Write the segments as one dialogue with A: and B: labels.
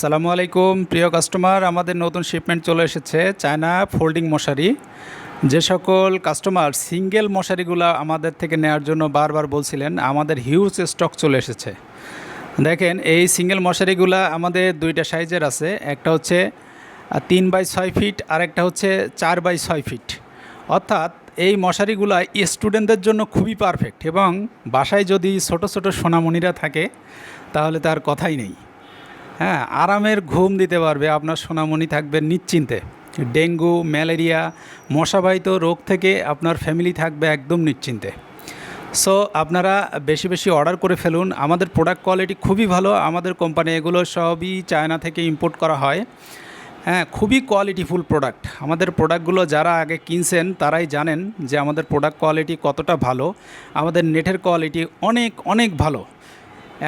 A: সালামু আলাইকুম, প্রিয় কাস্টমার, আমাদের নতুন শিপমেন্ট চলে এসেছে, চায়না ফোল্ডিং মশারি। যে সকল কাস্টমার সিঙ্গেল মশারিগুলো আমাদের থেকে নেওয়ার জন্য বারবার বলছিলেন, আমাদের হিউজ স্টক চলে এসেছে। দেখেন, এই সিঙ্গেল মশারিগুলো আমাদের দুইটা সাইজের আছে, একটা হচ্ছে তিন বাই ছয় ফিট আর একটা হচ্ছে চার বাই ছয় ফিট অর্থাৎ এই মশারিগুলো স্টুডেন্টদের জন্য খুবই পারফেক্ট এবং বাসায় যদি ছোট ছোট সোনামণিরা থাকে, তাহলে তার কথাই নেই। হ্যাঁ আরামের ঘুম দিতে পারবে। আপনার সোনামণি থাকবে নিশ্চিন্তে। ডেঙ্গু, ম্যালেরিয়া, মশাবাহিত রোগ থেকে আপনার ফ্যামিলি থাকবে একদম নিশ্চিন্তে। সো আপনারা বেশি বেশি অর্ডার করে ফেলুন। আমাদের প্রোডাক্ট কোয়ালিটি খুবই ভালো। আমাদের কোম্পানি এগুলো সবই চায়না থেকে ইম্পোর্ট করা হয়। হ্যাঁ খুবই কোয়ালিটিফুল প্রোডাক্ট আমাদের প্রোডাক্টগুলো যারা আগে কিনছেন, তারাই জানেন যে আমাদের প্রোডাক্ট কোয়ালিটি কতটা ভালো। আমাদের নেটের কোয়ালিটি অনেক অনেক ভালো।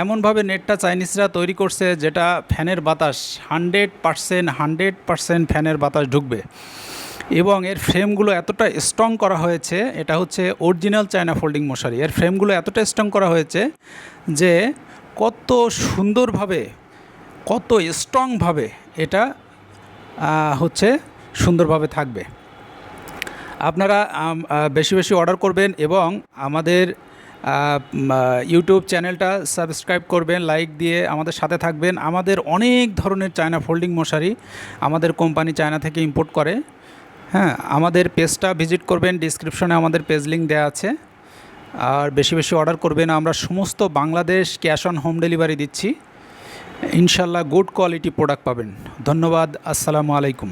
A: এমনভাবে নেটটা চাইনিজরা তৈরি করছে যেটা ফ্যানের বাতাস, হান্ড্রেড পারসেন্ট হান্ড্রেড পারসেন্ট ফ্যানের বাতাস ঢুকবে। এবং এর ফ্রেমগুলো এতটা স্ট্রং করা হয়েছে, এটা হচ্ছে অরিজিনাল চায়না ফোল্ডিং মশারি। এর ফ্রেমগুলো এতটা স্ট্রং করা হয়েছে যে কত সুন্দরভাবে, কত স্ট্রংভাবে এটা হচ্ছে সুন্দরভাবে থাকবে। আপনারা বেশি বেশি অর্ডার করবেন এবং আমাদের ইউটিউব চ্যানেলটা সাবস্ক্রাইব করবেন লাইক দিয়ে আমাদের সাথে থাকবেন। আমাদের অনেক ধরনের চায়না ফোল্ডিং মশারি আমাদের কোম্পানি চায়না থেকে ইম্পোর্ট করে। হ্যাঁ আমাদের পেজটা ভিজিট করবেন ডিসক্রিপশনে আমাদের পেজ লিঙ্ক দেওয়া আছে। আর বেশি বেশি অর্ডার করবেন, আমরা সমস্ত Bangladesh cash on home delivery দিচ্ছি। ইনশাল্লাহ গুড কোয়ালিটি প্রোডাক্ট পাবেন। ধন্যবাদ, আসসালামু আলাইকুম।